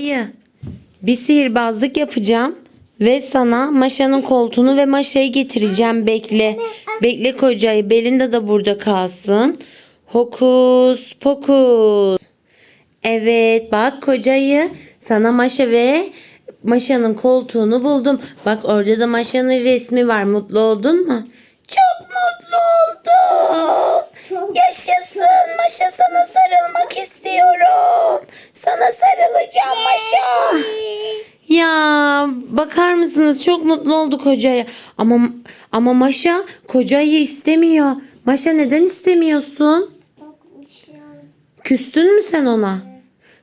Hayır. Bir sihirbazlık yapacağım ve sana Maşa'nın koltuğunu ve Maşa'yı getireceğim. Bekle. Bekle kocayı. Belinda da burada kalsın. Hokus pokus. Evet bak kocayı sana Maşa ve Maşa'nın koltuğunu buldum. Bak orada da Maşa'nın resmi var. Mutlu oldun mu? Maşa. Ya bakar mısınız çok mutlu oldu kocaya. Ama ama Maşa kocayı istemiyor. Maşa neden istemiyorsun? Küstün mü sen ona?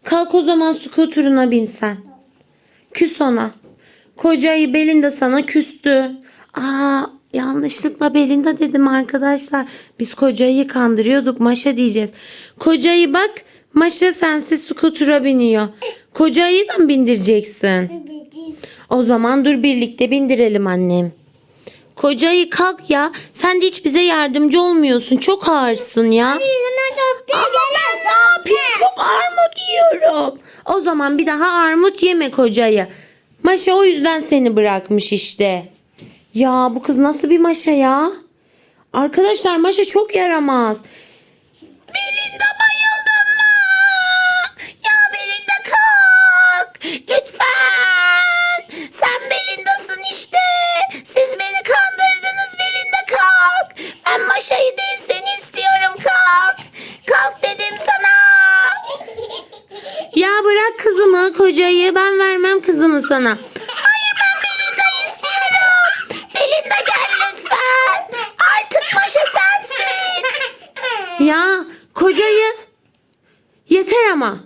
Kalk o zaman skuturuna bin sen. Küs ona. Kocayı Belinda sana küstü. Aa yanlışlıkla Belinda dedim arkadaşlar. Biz kocayı kandırıyorduk Maşa diyeceğiz. Kocayı bak Maşa sensiz skutura biniyor. Kocayı da mı bindireceksin? O zaman dur birlikte bindirelim annem. Kocayı kalk ya. Sen de hiç bize yardımcı olmuyorsun. Çok ağırsın ya. Ama ben ne yapayım? Çok armut yiyorum. O zaman bir daha armut yeme kocayı. Maşa o yüzden seni bırakmış işte. Ya bu kız nasıl bir Maşa ya? Arkadaşlar Maşa çok yaramaz. Belinda kızımı kocayı ben vermem kızımı sana. Hayır ben Belinda'yı istiyorum. Belinda gel lütfen. Artık Maşa sensin. Ya kocayı yeter ama.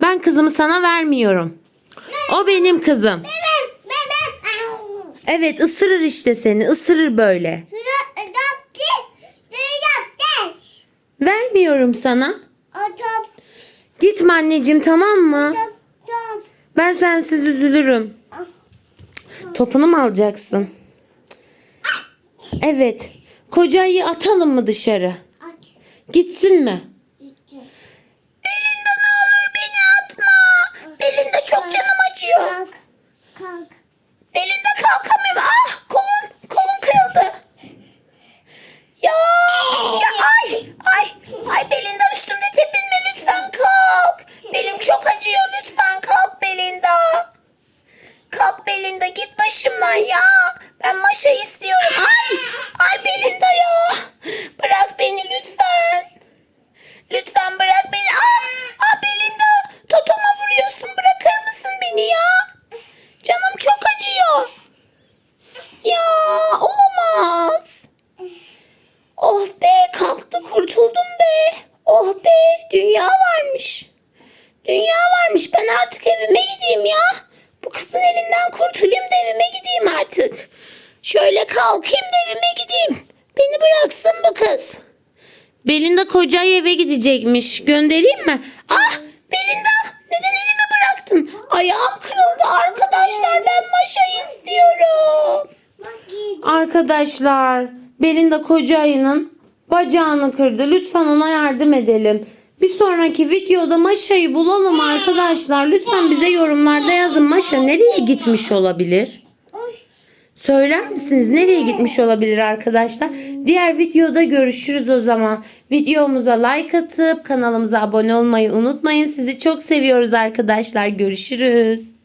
Ben kızımı sana vermiyorum. O benim kızım. Evet ısırır işte seni ısırır böyle. Vermiyorum sana. Gitme anneciğim tamam mı? Ben sensiz üzülürüm. Topunu mu alacaksın? Evet. Kocayı atalım mı dışarı? Gitsin mi? Belinda ne olur beni atma. Belinda çok canım acıyor. Belinda kalkamıyorum. Ah kolum kolum kırıldı. Ya, ya ay ay ay Belinda üstümde tepinme lütfen kalk. Belim çok acıyor lütfen kalk Belinda. Kalk Belinda git başımdan ya. Ben Maşa istiyorum. Ay ay Belinda ya. Bırak beni lütfen. Lütfen bırak beni. Ah, ah Belinda totoma vuruyorsun. Bırakır mısın beni ya? Canım çok acıyor. Ya olamaz. Oh be kalktı kurtuldum be. Oh be dünya varmış. Dünya varmış ben artık evime gideyim ya. Bu kızın elinden kurtulayım da evime gideyim artık. Şöyle kalkayım da evime gideyim. Beni bıraksın bu kız. Belinda kocayı eve gidecekmiş. Göndereyim mi? Ah Belinda neden elimi bıraktın? Ayağım kırıldı arkadaşlar ben maşa istiyorum. Arkadaşlar Belinda kocayının bacağını kırdı. Lütfen ona yardım edelim. Bir sonraki videoda Maşa'yı bulalım arkadaşlar. Lütfen bize yorumlarda yazın. Maşa nereye gitmiş olabilir? Söyler misiniz nereye gitmiş olabilir arkadaşlar? Diğer videoda görüşürüz o zaman. Videomuza like atıp kanalımıza abone olmayı unutmayın. Sizi çok seviyoruz arkadaşlar. Görüşürüz.